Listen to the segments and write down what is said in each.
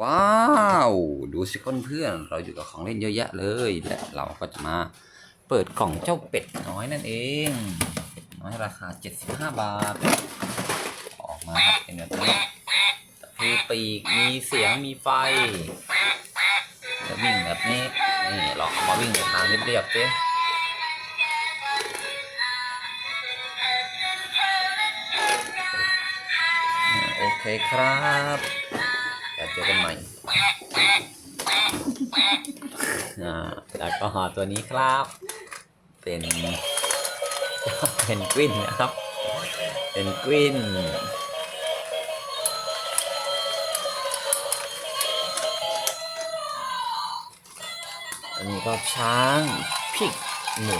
ว้าว ดูสิเพื่อนๆเราอยู่กับของเล่นเยอะแยะเลย และเราก็จะมาเปิดกล่องเจ้าเป็ดน้อยนั่นเองเป็ดน้อยราคา 75 บาท ออกมาครับเป็นแบบนี้คือปีกมีเสียงมีไฟจะวิ่งแบบนี้นี่ลองเอามาวิ่งในทางเรียบๆสิโอเคครับ แล้วเจอกันใหม่อ่าแล้วก็หอตัวนี้ครับ เป็นเป็นกวินนะครับเป็นกวินอันนี้ก็ช้างพิกหมู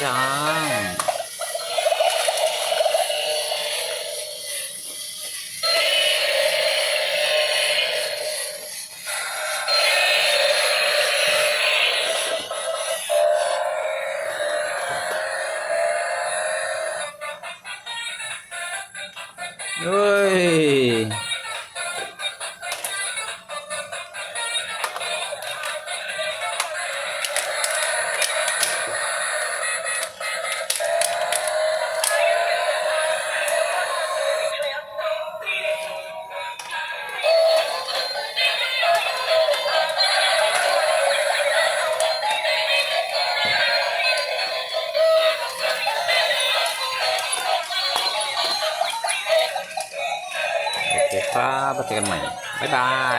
ช้า ครับมาเจอกันใหม่ บ๊ายบาย